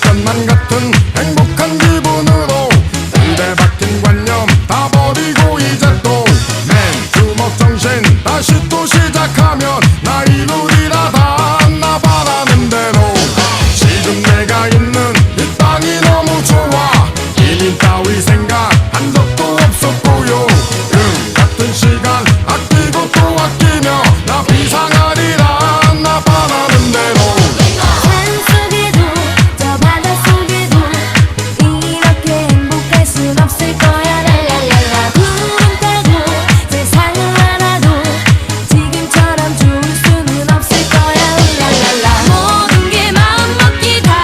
것만 같은 행복한 기분으로 입에 박힌 관념 다 버리고 이제 또맨 주먹 정신 다시 또 시작하면 나 이룰이라 다나 바라는 대로. 지금 내가 있는 이 땅이 너무 좋아. 이민 따위 생각 한 적도